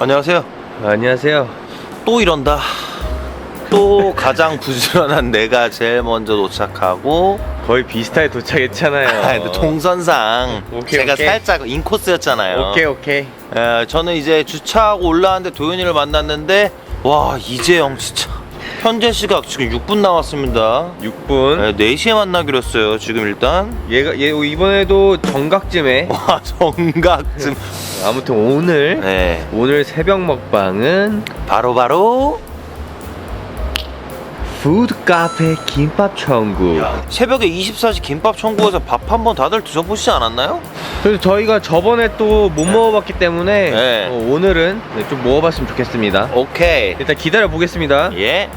안녕하세요. 안녕하세요. 또 이런다. 또 가장 부지런한 내가 제일 먼저 도착하고 거의 비슷하게 도착했잖아요. 아, 근데 동선상 오케이, 제가 오케이. 살짝 인코스였잖아요. 오케이 오케이. 에, 저는 이제 주차하고 올라왔는데 도현이를 만났는데 와 이재영 진짜 현재 시각 지금 6분 남았습니다. 6분. 네, 4시에 만나기로 했어요. 지금 일단 얘가 얘 이번에도 정각쯤에. 와 정각쯤 아무튼 오늘 네 오늘 새벽 먹방은 바로 바로 푸드 카페 김밥 천국. 새벽에 24시 김밥 천국에서 밥 한 번 다들 드셔보시지 않았나요? 그래서 저희가 저번에 또 못 먹어봤기 때문에 네. 어, 오늘은 네, 좀 먹어봤으면 좋겠습니다. 오케이 일단 기다려 보겠습니다. 예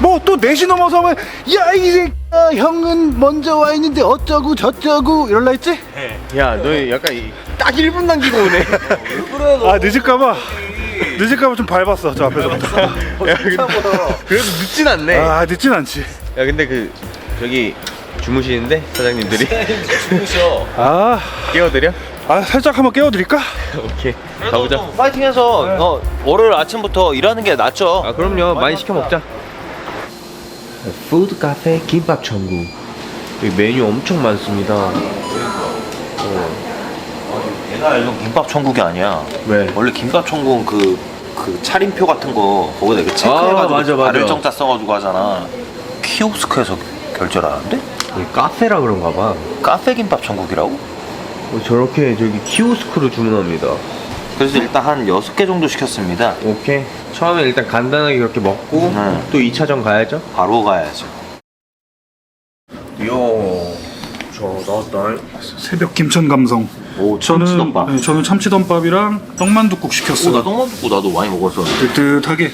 뭐 또 4시 넘어서 하면 야 이제 형은 먼저 와 있는데 어쩌고 저쩌고 이럴라 했지? 야, 너 약간 이- 딱 1분 남기고 오네. 아 늦을까봐 늦을까봐 좀 밟았어 저 앞에서부터 야, 근데 그래도 늦진 않네. 아 늦진 않지 야, 근데 그 저기 주무시는데 사장님들이 주무셔 아, 깨워드려? 아 살짝 한번 깨워드릴까? 오케이. 가보자. 좀 파이팅해서 어, 월요일 아침부터 일하는 게 낫죠 아 그럼요 많이 시켜 먹자 푸드 카페 김밥 천국 여기 메뉴 엄청 많습니다 내가 알던 김밥 천국이 아니야 왜? 원래 김밥 천국은 그, 그 차림표 같은 거 거기다 이렇게 아, 체크해가지고 맞아, 맞아. 발을 정자 써가지고 하잖아 키오스크에서 결제를 하는데? 여기 카페라 그런가 봐 카페 김밥 천국이라고? 어, 저렇게 저기 키오스크로 주문합니다 그래서 일단 한 6개 정도 시켰습니다. 오케이. 처음에 일단 간단하게 그렇게 먹고 네. 또 2차전 가야죠? 바로 가야죠. 이야 저 나왔다 새벽 김천 감성. 오 저는 참치덮밥. 네, 저는 참치덮밥이랑 떡만둠국 시켰어 오나 떡만둠국 나도 많이 먹었어. 뜨뜻하게.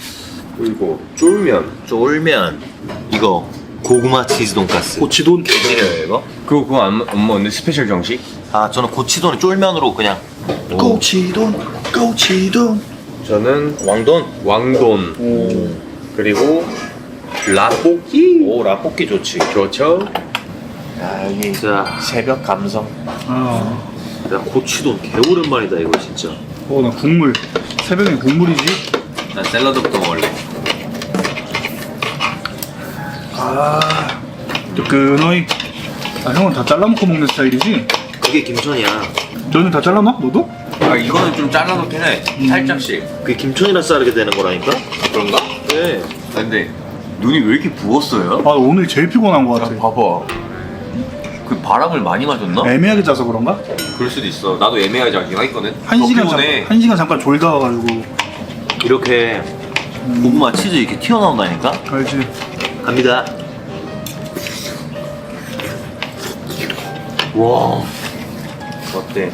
그리고 쫄면. 쫄면. 이거 고구마 치즈 돈가스. 고치돈? 개지려요 이거? 그거 그거 안, 먹- 안 먹는데? 스페셜 정식? 아 저는 고치돈이 쫄면으로 그냥 고치돈 고치돈 저는 왕돈. 왕돈. 오. 그리고 라볶이. 오 라볶이 좋지. 좋죠? 야 여기 진짜 새벽 감성. 아, 야 고치돈 개오랜만이다 이거 진짜. 어, 나 국물. 새벽엔 국물이지? 난 샐러드부터 먹을래. 아. 뜨끈하이. 아 형은 다 잘라먹고 먹는 스타일이지? 그게 김천이야. 너는 다 잘라놔? 너도? 아 이거는 좀 잘라놓긴 해 살짝씩 그게 김천이라 자르게 되는 거라니까? 그런가? 네 근데 눈이 왜 이렇게 부었어요? 아 오늘 제일 피곤한 것 같아 봐봐 그 바람을 많이 맞았나? 애매하게 자서 그런가? 그럴 수도 있어 나도 애매하게 자긴 하겠거든 한 시간 잠, 한 시간 잠깐 졸다 와가지고 이렇게 고구마 치즈 이렇게 튀어나온다니까? 알지? 갑니다 와 어때?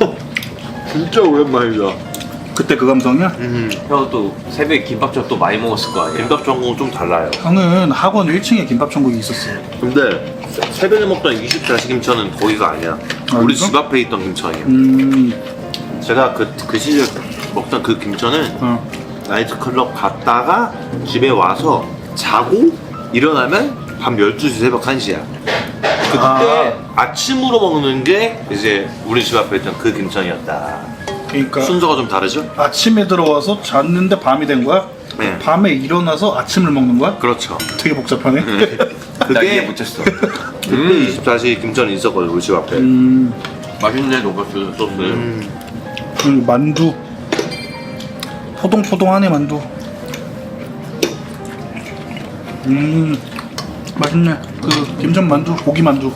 진짜 오랜만이다 그때 그 감성이야? 음 형또 새벽에 김밥전 또 많이 먹었을 거 아니야? 김밥 전공은 좀 달라요 형은 학원 1층에 김밥 천국이 있었어 근데 새벽에 먹던 24시 김천은 거기가 아니야 아, 우리 그래서? 집 앞에 있던 김천이야 음... 제가 그, 그 시절 먹던 그 김천은 어. 나이트클럽 갔다가 집에 와서 자고 일어나면 밤 12시 새벽 1시야 그때 아. 아침으로 먹는 게 이제 우리 집 앞에 있던 그 김천이었다. 그러니까 순서가 좀 다르죠? 아침에 들어와서 잤는데 밤이 된 거야? 네. 밤에 일어나서 아침을 먹는 거야? 그렇죠. 되게 복잡하네. 나 이해 그게 못했어. 그때 24시 김천이 있었거든 우리 집 앞에. 음... 맛있네 돈가스 소스 그리고 만두. 포동포동하네 만두. 음 맛있네. 그 김전 만두 고기 만두.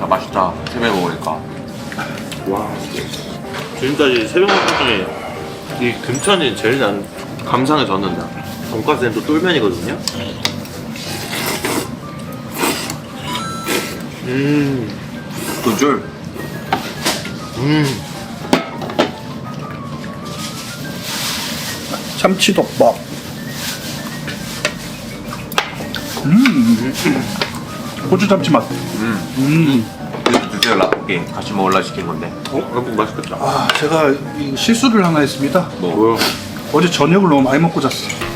아 맛있다. 새벽에 먹으니까. 와 지금까지 새벽 먹방 중에 이 금천이 제일 난 감상에 젖는다 돈가스는 또 쫄면이거든요? 음, 돈줄 음. 참치덮밥 음 고추 참치 맛 음. 음. 드세요 라볶이 같이 먹을라 시킨 건데 어? 한국 맛있겠다 아 제가 이 실수를 하나 했습니다 뭐야 어제 저녁을 너무 많이 먹고 잤어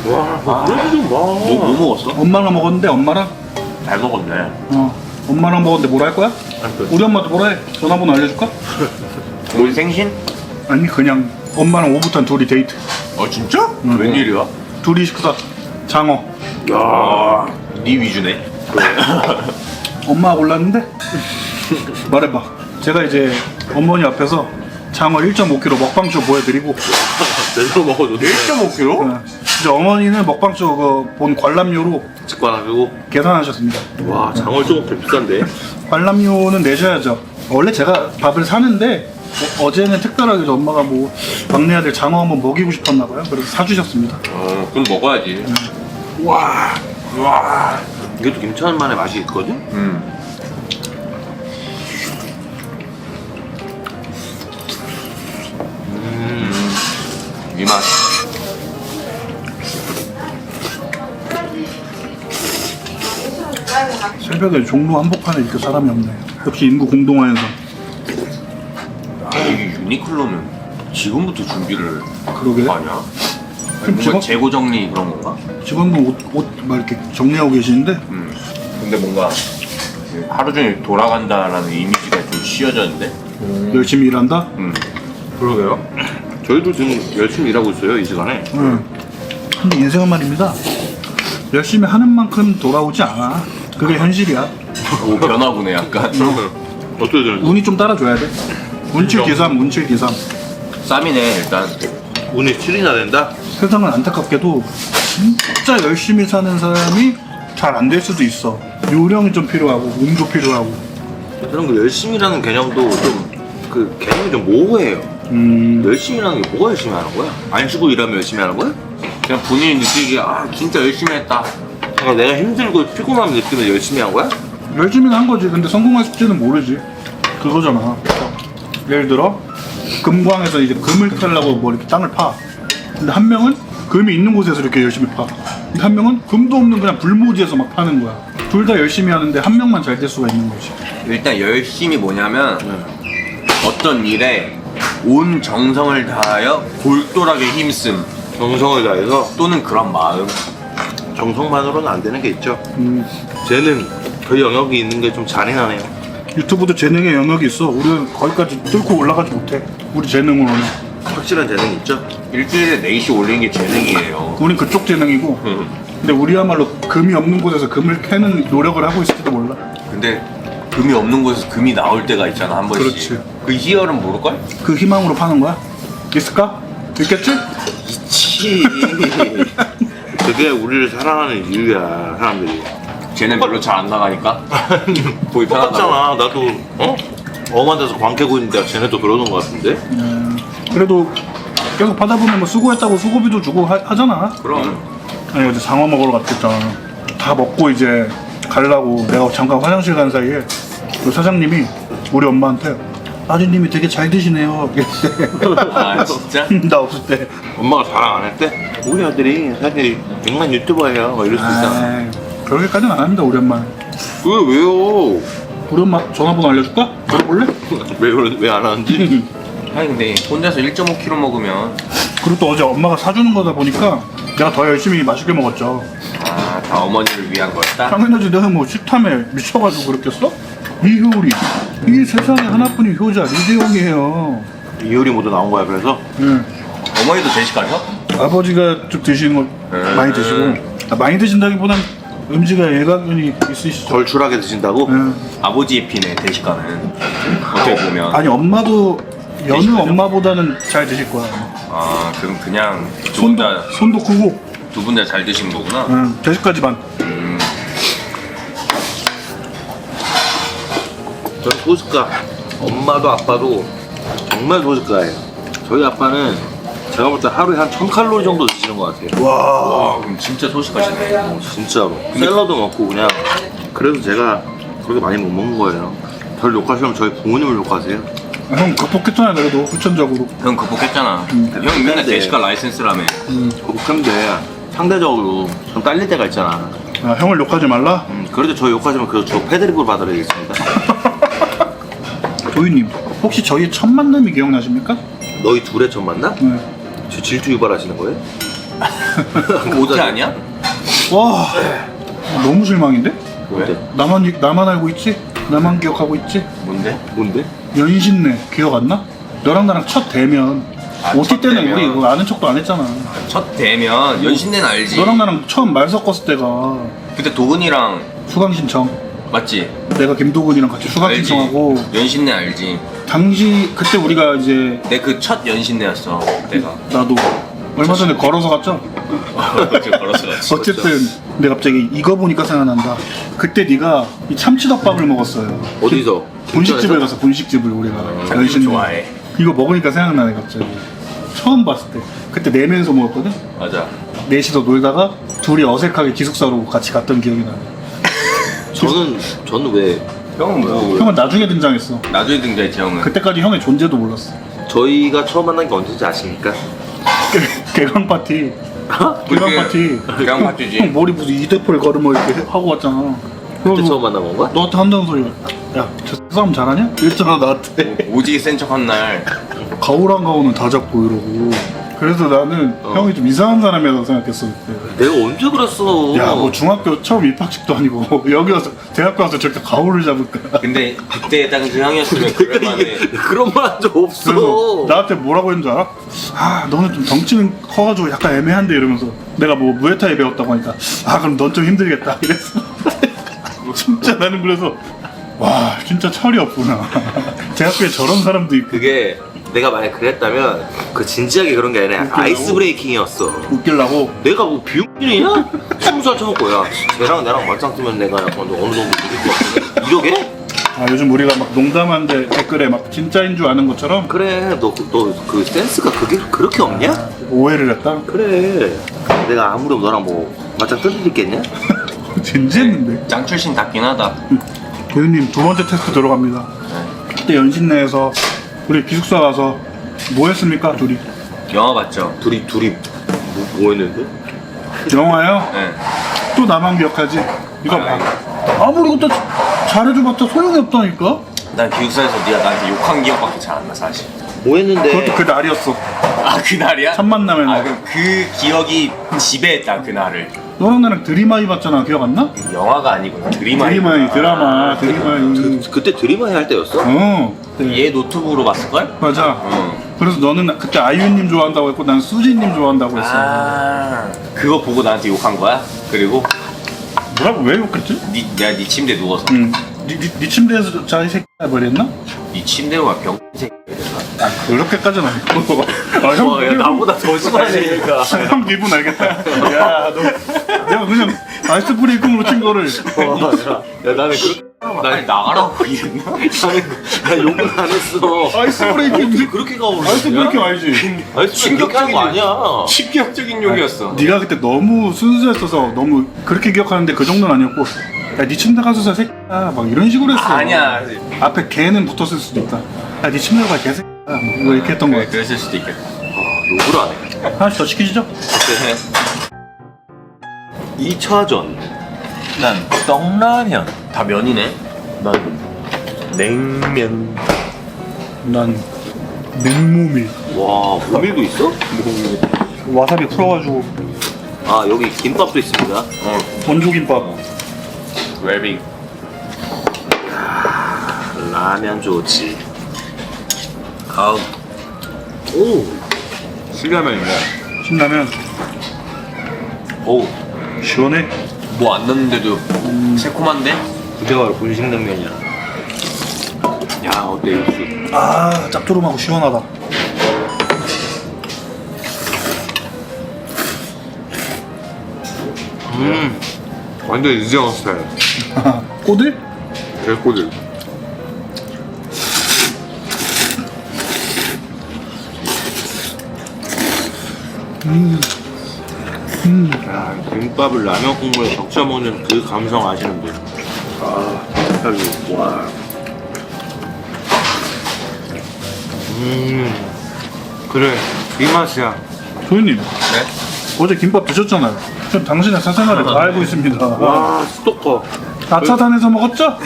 와 그러지 좀 마. 뭐, 뭐 먹었어? 엄마랑 먹었는데 엄마랑 잘 먹었네 어 엄마랑 먹었는데 뭐라 할 거야? 아니, 그- 우리 엄마도 뭐라 해? 전화번호 알려줄까? 우리 생신? 아니 그냥 엄마랑 오붓한 둘이 데이트 어 진짜? 웬일이야? 둘이 식사 장어 네 위주네. 엄마가 골랐는데? 말해봐. 제가 이제 어머니 앞에서 장어 1.5kg 먹방쇼 보여드리고. 제대로 먹어도 돼. 1.5kg? 어, 이제 어머니는 먹방쇼 그본 관람료로 직관하고. 계산하셨습니다. 와 장어 조금 더 비싼데. 관람료는 내셔야죠. 원래 제가 밥을 사는데 어, 어제는 특별하게 저 엄마가 뭐 막내 아들 장어 한번 먹이고 싶었나 봐요. 그래서 사주셨습니다. 어 그럼 먹어야지. 와. 와. 이것도 김천만의 맛이 있거든. 음. 이 맛. 새벽에 종로 한복판에 이렇게 사람이 없네 역시 인구 공동화에서 아, 이게 유니클로는 지금부터 준비를 그러게 거 아니야? 그럼 뭔가 재고 정리 그런 건가? 직원분 옷, 옷 막 이렇게 정리하고 계시는데 음. 근데 뭔가 그 하루 종일 돌아간다라는 이미지가 좀 씌워졌는데. 열심히 일한다? 음. 그러게요. 저희도 지금 열심히 일하고 있어요 이 시간에. 응. 근데 인생은 말입니다. 열심히 하는 만큼 돌아오지 않아. 그게 현실이야. 오 변화구네 약간. 어떻게 되는지. 운이 좀 따라줘야 돼. 운칠 기삼, 운칠 기삼. 쌈이네 일단. 운이 7이나 된다? 세상은 안타깝게도 진짜 열심히 사는 사람이 잘 안 될 수도 있어. 요령이 좀 필요하고, 운도 필요하고. 저는 그 열심히라는 개념도 좀 그 개념이 좀 모호해요. 음, 열심히라는 게 뭐가 열심히 하는 거야? 안 쉬고 일하면 열심히 하는 거야? 그냥 본인이 느끼기에 아 진짜 열심히 했다. 그러니까 내가 힘들고 피곤함 느끼면 열심히 한 거야? 열심히는 한 거지. 근데 성공할 숙제는 모르지. 그거잖아. 예를 들어, 금광에서 이제 금을 캐려고 뭐 이렇게 땅을 파. 근데 한 명은 금이 있는 곳에서 이렇게 열심히 파. 한 명은 금도 없는 그냥 불모지에서 막 파는 거야. 둘 다 열심히 하는데 한 명만 잘 될 수가 있는 거지. 일단 열심히 뭐냐면 네. 어떤 일에 온 정성을 다하여 골똘하게 힘씀 정성을 다해서 또는 그런 마음. 정성만으로는 안 되는 게 있죠. 음, 쟤는 그 영역이 있는 게 좀 잔인하네요. 유튜브도 재능의 영역이 있어. 우리는 거기까지 뚫고 올라가지 못해. 우리 재능으로는. 확실한 재능이 있죠. 일주일에 4시 올리는 게 재능이에요. 우린 그쪽 재능이고. 음. 근데 우리야말로 금이 없는 곳에서 금을 캐는 노력을 하고 있을지도 몰라. 근데 금이 없는 곳에서 금이 나올 때가 있잖아 한 번씩. 그렇지. 그 희열은 모를걸? 그 희망으로 파는 거야? 있을까? 있겠지? 있지. 그게 우리를 사랑하는 이유야, 사람들이. 쟤는 별로 잘 안 나가니까 보기 편하다고. 똑같잖아. 나도 어? 엄한 데서 광 캐고 있는데 쟤네도 그러는 것 같은데? 음, 그래도 계속 파다 보면 뭐 수고했다고 수고비도 주고 하, 하잖아. 그럼 아니 어제 장어 먹으러 갔댔잖아. 다 먹고 이제 가려고 내가 잠깐 화장실 간 사이에 그 사장님이 우리 엄마한테 아드님이 되게 잘 드시네요. 이랬대. 아 진짜? 나 없을 때. 엄마가 자랑 안 했대? 우리 아들이 사실 백만 유튜버예요. 막 이럴 수 있잖아. 아이, 그렇게까지는 안 합니다 우리 엄마. 왜, 왜요? 우리 엄마 전화번호 알려줄까? 들어볼래? 왜 안 하는지? 아니 근데 혼자서 1.5kg 먹으면 그리고 또 어제 엄마가 사주는 거다 보니까 내가 더 열심히 맛있게 먹었죠. 아 다 어머니를 위한 거였다? 당연하지 내가 뭐 식탐에 미쳐가지고 그랬겠어? 이효리 이 세상에 하나뿐인 효자 리재용이에요 이효리 모두 나온 거야, 그래서? 응. 어머니도 대식가셔? 아버지가 좀 드시는 거 음. 많이 드시고 아, 많이 드신다기보단 음식에 예각견이 있으시죠 덜출하게 드신다고? 응. 아버지의 피네 대식가는 어떻게 보면 아니 엄마도 여느 드시죠? 엄마보다는 잘 드실 거야 아 그럼 그냥 손도, 손도 크고 두 분 다 잘 드시는 거구나 응. 대식까지만 음, 전 소식가. 엄마도 아빠도 정말 소식가예요. 저희 아빠는 제가 볼 때 하루에 한 1000칼로리 정도 드시는 것 같아요. 와 와 그럼 진짜 소식하시네 어, 진짜로. 샐러드 먹고 그냥. 그래서 제가 그렇게 많이 못 먹는 거예요. 절 욕하시면 저희 부모님을 욕하세요. 형 극복했잖아 그래도 후천적으로 형 극복했잖아 형 맨날 근데- 대식가 라이센스라며 그렇게 상대적으로 좀 딸릴 때가 있잖아. 아, 형을 욕하지 말라? 음, 그래도 저 욕하시면 그저 패드립을 받아야겠습니다. 도희님 혹시 저희 첫 만남이 기억나십니까? 너희 둘의 첫 만남? 네. 저 질주 유발하시는 거예요? 오지 아니야? 와 너무 실망인데? 왜? 나만 기- 나만 알고 있지? 나만 기억하고 있지? 뭔데? 뭔데? 연신내 기억 안 나? 너랑 나랑 첫 대면 아, OT 첫 때는 대면. 우리 이거 아는 척도 안 했잖아. 첫 대면 연신내는 알지. 너랑 나랑 처음 말 섞었을 때가 그때 도근이랑 수강 신청. 맞지? 내가 김도근이랑 같이 수강 알지. 신청하고 연신내 알지. 당시 그때 우리가 이제 내 그 첫 연신내였어 그때가. 나도 얼마 전에 걸어서 갔죠. 어제 걸어서 갔어. 어쨌든 근데 갑자기 이거 보니까 생각난다. 그때 네가 이 참치덮밥을 먹었어요. 어디서? 분식집에 가서 분식집을 우리가 연신내. 좋아해. 이거 먹으니까 생각나네 갑자기. 처음 봤을 때 그때 내면서 먹었거든. 맞아. 넷이서 놀다가 둘이 어색하게 기숙사로 같이 갔던 기억이 나네. 저는 저는 왜 형은 뭐 형은 나중에 등장했어. 나중에 등장했지 형은. 그때까지 형의 존재도 몰랐어. 저희가 처음 만난 게 언제인지 아십니까? 개강 파티. 개강 파티. 개강 형 파티지. 머리 무슨 이대포를 걸으면 이렇게 하고 왔잖아. 그때 처음 만난 건가? 너한테 한다는 소리가 야, 저 싸움 잘하냐? 이랬잖아 나한테. 오지게 센 척 한 날. 가오랑 가오는 다 잡고 이러고. 그래서 나는 어. 형이 좀 이상한 사람이라고 생각했어 그때. 내가 언제 그랬어? 야, 뭐 중학교 처음 입학식도 아니고 여기 와서 대학교 와서 저렇게 가오를 잡을까? 근데 그때 당시 형이었으면 그럴만해. 그런 말 한적 없어. 그래서 나한테 뭐라고 했는 줄 알아? 아 너는 좀 덩치는 커가지고 약간 애매한데 이러면서 내가 뭐 무에타이 배웠다고 하니까 아 그럼 넌 좀 힘들겠다 이랬어 진짜 나는 그래서 와 진짜 철이 없구나 대학교에 저런 사람도 있고 그게 내가 만약 그랬다면 그 진지하게 그런 게 아니라 웃기려고? 아이스 브레이킹이었어. 웃기려고 내가 뭐 비용이냐? 스무 살 처먹고 야 쟤랑 나랑 맞짱 뜨면 내가 약간 어느 정도 이길 것 같은데 이러게? 아 요즘 우리가 막 농담한데 댓글에 막 진짜인 줄 아는 것처럼 그래 너 너 그 센스가 그게 그렇게 없냐? 오해를 했다 그래 내가 아무리 너랑 뭐 맞짱 뜰일 있겠냐? 진지했는데 짱 출신 같긴 하다. 교수님 두 번째 테스트 들어갑니다 그때 연신 내에서 우리 기숙사 가서 뭐 했습니까 둘이 영화 봤죠? 둘이 둘이 뭐, 뭐 했는데? 영화요? 네. 또 나만 기억하지? 이거 봐. 아무리 그때 잘해줘봤자 소용이 없다니까? 난 기숙사에서 네가 나한테 욕한 기억밖에 잘 안 나 사실. 뭐 했는데? 그것도 그 날이었어. 아 그날이야? 첫 만남의 아 날. 그럼 그 기억이 지배했다 그날을. 너랑 나랑 드림아이 봤잖아. 기억 안 나? 영화가 아니고 드리마이. 드림아이, 드라마, 드림아이. 그, 그때 드림아이 할 때였어? 어. 얘 노트북으로 봤을 걸? 맞아. 응. 그래서 너는 그때 아이유님 좋아한다고 했고 난 수지님 좋아한다고 했어. 아 그거 보고 나한테 욕한 거야? 그리고 뭐라고 왜 욕했지? 니 내가 네 침대 누워서 응. 니, 니, 니 침대에서 자이 새끼 버렸나? 네 침대와 병생 아 그렇게까지는 아니고. 아, 형, 어, 야, 나보다 더 심하니까. 형 기분 알겠다. 야, 너 내가 그냥 아이스 브레이킹으로 친 거를 야 나는 그렇게 날 나가라고 이랬나? 나는 나 욕은 안 했어. 아이스 브레이킹 그렇게 가고 아이스 브레이킹 알지? 아이스 충격적인 거 아니야. 충격적인 욕이었어. 네가 그때 너무 순수했어서 너무 그렇게 기억하는데 그 정도는 아니었고 야네 침대 가서 자 새끼야 막 이런 식으로 했어 아니야. 앞에 개는 붙었을 수도 있다 야네 침대 가 개새끼 야뭐 이렇게 했던 거 그래, 같아 그랬을 수도 있겠다. 아, 욕을 안 해. 하나씩 더 시키시죠 2차전. 난 떡라면. 다 면이네. 난 냉면. 난 냉모밀 와 모밀도 있어? 와사비 풀어가지고 아 여기 김밥도 있습니다. 어. 원조김밥 웰빙. 라면 좋지. 아우. 오. 실라면인가? 신라면 오. 시원해 뭐 안 넣는데도 새콤한데? 그게 바로 분식 냉면이야. 야 어때 육수? 아 짭조름하고 시원하다 음. 완전 이재원 스타일. 꼬들? 개꼬들. 음. 야, 김밥을 라면 국물에 적셔 먹는 그 감성 아시는 분. 아, 여기 와. 음, 그래 이 맛이야. 소희님 네? 어제 김밥 드셨잖아요 전 당신의 사생활을 다 알고 있습니다 와, 스토커. 아차 산에서 먹었죠?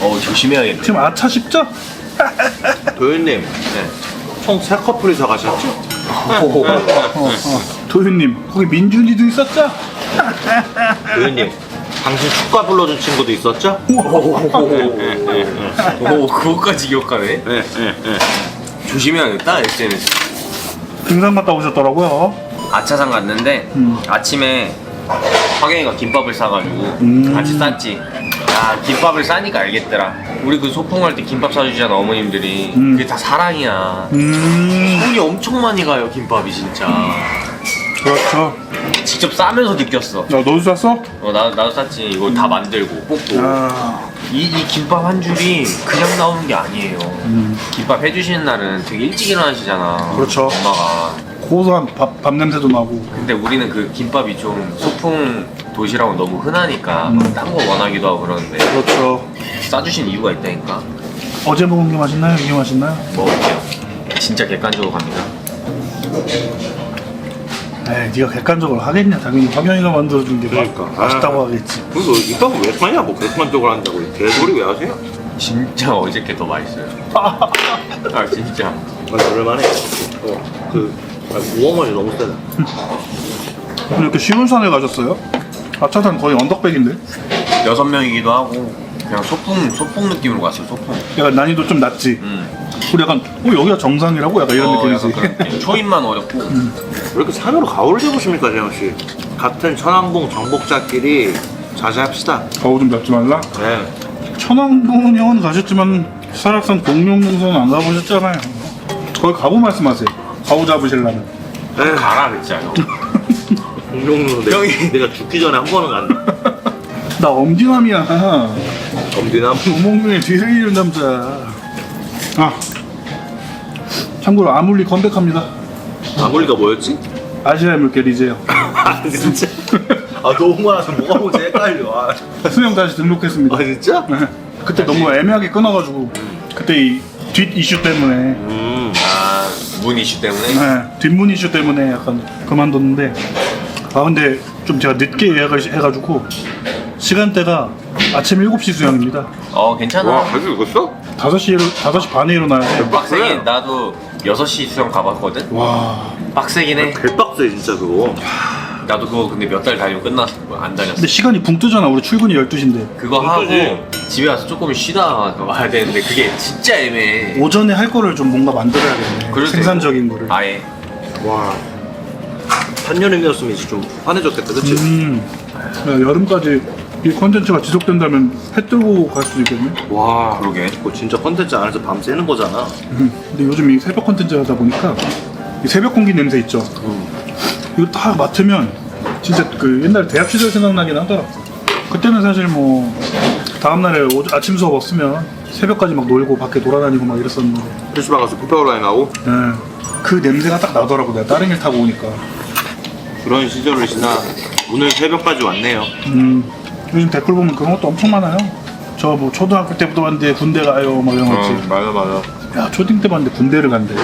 어 조심해야겠네. 지금 아차 식죠? 도현님, 네. 총세 커플이서 가셨죠? 어, 어. 도현님 거기 민준이도 있었죠? 도현님, 당신 축가 불러준 친구도 있었죠? 오 그거까지 기억하네. 네, 네, 네. 조심해야겠다 SNS. 등산 갔다 오셨더라고요. 아차산 갔는데 음. 아침에 화경이가 김밥을 사가지고 음. 같이 쌌지. 야 김밥을 싸니까 알겠더라. 우리 그 소풍 갈때 김밥 사주잖아 어머님들이. 음. 그게 다 사랑이야. 음, 손이 엄청 많이 가요 김밥이 진짜. 그렇죠. 직접 싸면서 느꼈어. 야, 너도 쌌어? 어, 나, 나도 쌌지. 이걸 다 만들고 뽑고. 아, 이, 이 김밥 한 줄이 그냥 나오는 게 아니에요. 음. 김밥 해주시는 날은 되게 일찍 일어나시잖아. 그렇죠. 엄마가. 고소한 밥, 밥 냄새도 나고. 근데 우리는 그 김밥이 좀 소풍 도시락은 너무 흔하니까 음. 딴거 원하기도 하고 그러는데 그렇죠. 싸주신 이유가 있다니까. 어제 먹은 게 맛있나요? 이게 맛있나요? 먹을게요. 진짜 객관적으로 갑니다. 에이, 네가 객관적으로 하겠냐? 당연히 화경이가 만들어준 게 맛- 그러니까. 맛있다고 아. 하겠지. 그리고 이따가 왜 사냐? 뭐 백만족을 한다고 개소리 왜 하세요? 진짜 어저께 더 맛있어요. 아 진짜. 아, 그럴만해. 어, 그 아, 우엉원이 너무 세다. 이렇게 쉬운 산에 가셨어요? 아차산 거의 언덕백인데? 여섯 명이기도 하고 그냥 소풍 소풍 느낌으로 갔어요. 소풍. 약간 난이도 좀 낮지? 음. 우리 약간 어 여기가 정상이라고? 약간 이런 어, 느낌이지 그런 느낌. 초입만 어렵고 왜 이렇게 산으로 가오를 잡으십니까, 재영 씨? 같은 천왕봉 정복자끼리 자제합시다. 가오 좀 잡지 말라? 네. 천왕봉은 가셨지만 설악산 공룡능선 안 가보셨잖아요 거기 가보 말씀하세요 가오 잡으실라면 가라 그랬잖아요. 공룡으로 내가, 형이- 내가 죽기 전에 한 번은 간다. 나 엄지남이야 엄디남. 우몽룡의 뒤를 이은 남자 아 참고로 아물리 컴백합니다 아무리가 뭐였지? 아시아의 물개 리제요 아, 진짜? 아, 너무 많아서 뭐가 뭔지 헷갈려. 아, 수영 다시 등록했습니다 아 진짜? 네. 그때 너무 애매하게 끊어가지고 그때 이 뒷 이슈 때문에 음. 아 문 이슈 때문에. 네, 뒷문 이슈 때문에 약간 그만뒀는데 아 근데 좀 제가 늦게 예약을 시- 해가지고 시간대가 아침 7시 수영입니다 어 괜찮아. 와, 갈수 읽었어? 5시에 5시 반에 일어나야 돼 빡세긴 그래. 나도 6시 수영 가봤거든? 와. 빡세긴 해 개빡세 진짜 그거. 나도 그거 근데 몇 달 다니고 끝났어 안 다녔어 근데 시간이 붕 뜨잖아. 우리 출근이 12시인데. 그거. 하고 집에 와서 조금 쉬다 와야 되는데 그게 진짜 애매해 오전에 할 거를 좀 뭔가 만들어야겠네. 그래도 생산적인 거를. 아예 와. 한여름이었으면 이제 좀 환해졌겠다, 그치? 음. 야, 여름까지 이 컨텐츠가 지속된다면 해 뜨고 갈 수도 있겠네. 와. 그러게. 그거 진짜 컨텐츠 안에서 밤 새는 거잖아. 음. 근데 요즘 이 새벽 컨텐츠 하다 보니까 이 새벽 공기 냄새 있죠. 이거 딱 맡으면 진짜 그 옛날 대학 시절 생각나긴 하더라. 그때는 사실 뭐 다음날에 오- 아침 수업 없으면 새벽까지 막 놀고 밖에 돌아다니고 막 이랬었는데 PC방 가서 쿠파올라인 하고 네. 그 냄새가 딱 나더라고 내가 다른 길 타고 오니까 그런 시절을 지나 오늘 새벽까지 왔네요. 음, 요즘 댓글 보면 그런 것도 엄청 많아요. 저 뭐 초등학교 때부터 봤는데 군대 가요 막 이런 거 있지. 맞아 맞아 야 초딩 때 봤는데 군대를 간대.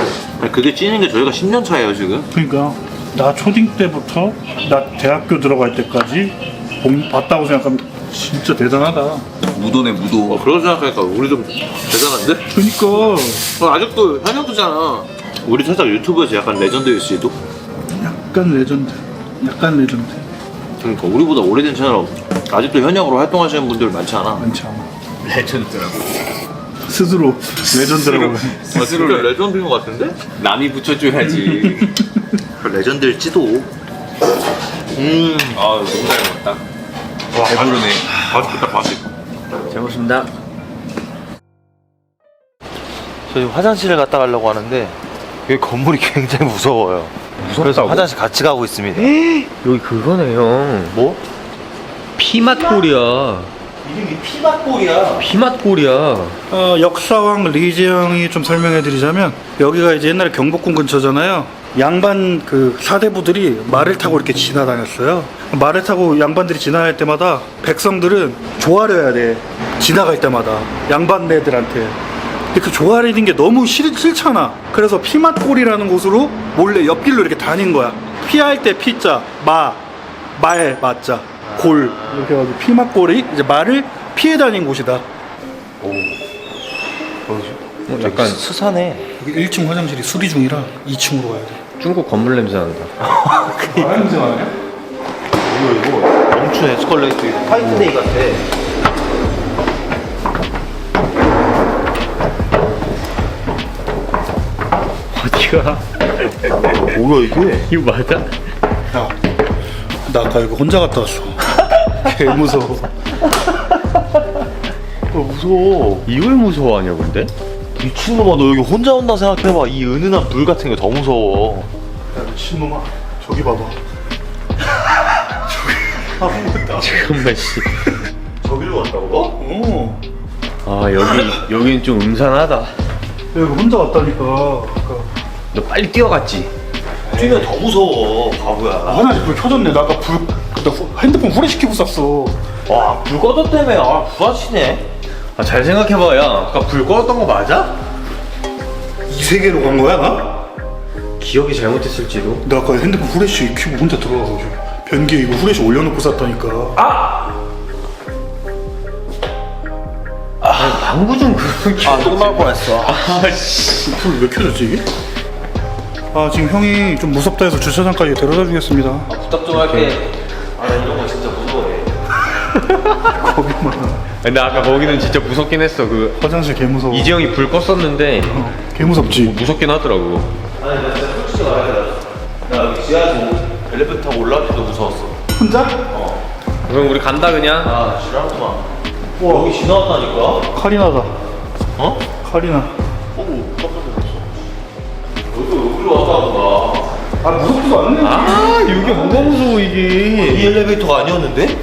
그게 찌는 게 저희가 10년 차예요, 지금. 그러니까 나 초딩 때부터 나 대학교 들어갈 때까지 본- 봤다고 생각하면 진짜 대단하다. 무도네 무도 어, 그런 생각하니까 우리 좀 대단한데? 그러니까 어, 아직도 현역도잖아. 우리 살짝 유튜브에서 약간 레전드일 수도? 약간 레전드. 약간 레전드. 그러니까 우리보다 오래된 채널 아직도 현역으로 활동하시는 분들 많지 않아. 많지 않아. 레전드라고 스스로 레전드라고. 해. 아, 진짜 레전드인 것 같은데? 남이 붙여줘야지 그 레전드일지도. 음. 아 너무 잘 먹었다 와, 배부르네 맛있겠다, 맛있. 잘 먹습니다 저희 화장실을 갔다 가려고 하는데 여기 건물이 굉장히 무서워요. 그래서 화장실 같이 가고 있습니다. 여기 그거네 형 뭐? 피맛골이야 이름이 피맛골이야. 피맛골이야 어, 역사왕 리재영이 좀 설명해 드리자면 여기가 이제 옛날에 경복궁 근처잖아요. 양반 그 사대부들이 말을 타고 이렇게 지나다녔어요. 말을 타고 양반들이 지나갈 때마다 백성들은 조아려야 돼. 지나갈 때마다 양반네들한테. 근데 그 조아리는 게 너무 싫, 싫잖아. 그래서 피맛골이라는 곳으로 몰래 옆길로 이렇게 다닌 거야. 피할 때 피자, 마, 말, 맞자, 골 이렇게 해가지고 피맛골이 이제 말을 피해 다닌 곳이다. 약간 수산해. 여기 1층 화장실이 수리 중이라 2층으로 가야 돼. 중국 건물 냄새 난다 아, 냄새 나네? 이거 이거 멈춘 에스컬레이터 화이트데이 같아. 어디가? 뭐야 이게? 이거 맞아? 야, 나 아까 이거 혼자 갔다 왔어. 개 무서워. 어, 무서워. 이걸 무서워하냐 근데? 미친놈아 너 여기 혼자 온다 생각해봐. 이 은은한 불 같은 게 더 무서워. 야, 미친놈아. 저기 봐봐. 잠깐만 씨. 저기로 갔다고? 어. 아 여기 여기는 좀 음산하다. 야, 이거 혼자 왔다니까. 너 빨리 뛰어갔지? 뛰면 더 무서워. 바보야. 아, 화장실 불 켜졌네. 나 아까 불, 나 후- 핸드폰 후레시키고 쐈어. 와, 불 꺼졌 다며. 아, 불안치네. 아 잘 생각해봐 야 아까 불 꺼졌던 거 맞아? 이 세계로 간 거야, 나? 기억이 잘못했을지도. 나 아까 핸드폰 후레쉬 켜고 혼자 들어가서 변기에 이거 후레쉬 올려놓고 쐈다니까. 아 방구 좀 그런 게. 아, 똥 나올 뻔했어. 아씨. 불왜 켜졌지 이게? 아 지금 형이 좀 무섭다 해서 주차장까지 데려다 주겠습니다. 부탁 좀 할게. 아, 나 이런 거 진짜 무서워해. 겁이 많아. 근데 아까 거기는 진짜 무섭긴 했어. 그 화장실 개 무서워. 이재영이 불 껐었는데 어, 개 무섭지. 무섭긴 하더라고. 아니, 나 진짜 솔직히 말해. 나 여기 지하에서 엘리베이터 타고 올라올 때도 무서웠어. 혼자? 그럼 우리 간다 그냥. 아, 지랄하구만. 와, 여기 지나왔다니까? 카리나다. 어? 카리나. 왔다구나. 아 무섭지도 않네. 아 이게 뭐가 무서워 이 이게. 엘리베이터가 아니었는데?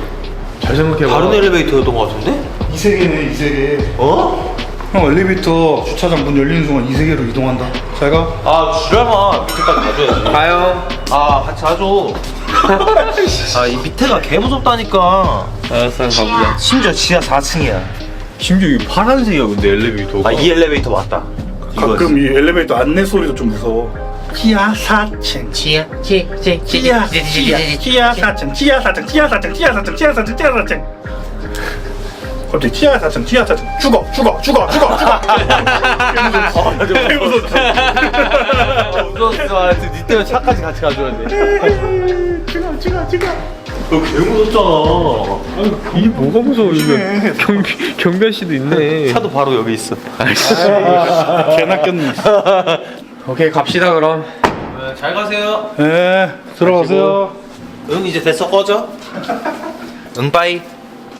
잘 생각해봐. 다른 엘리베이터였던 것 같은데? 이 세계네 이 세계. 어? 형 엘리베이터 주차장 문 열리는 순간 이 세계로 이동한다. 잘 가. 아, 지랄마. 밑에까지 가줘야지. 가요. 아, 같이 가줘. 아, 이 밑에가 개 무섭다니까. 알았어 가보자. 심지어 지하 4층이야. 심지어 이 파란색이야 근데 엘리베이터가. 아, 이 엘리베이터 맞다. 가끔 이 엘리베이터 안내 소리도 좀 무서워. 지하 4층. 지하 지 지 지하 지하 지하 4층 지하 4층 지하 4층 지하 4층 지하 4층 지하 4층. 갑자기 지하 4층 지하 4층 죽어 죽어 죽어 죽어 죽어. 개 무섭지. 무서웠어. 니 때문에 차까지 같이 가줘야 돼. 죽어 죽어 죽어. 너개 무섭잖아. 이게 뭐가 무서워 이거. 경 경변 씨도 있네. 차도 바로 여기 있어. 개 낚였네. 오케이 갑시다 그럼. 잘 가세요. 네 들어가세요. 응, 이제 됐어. 꺼져. 응, 빠이.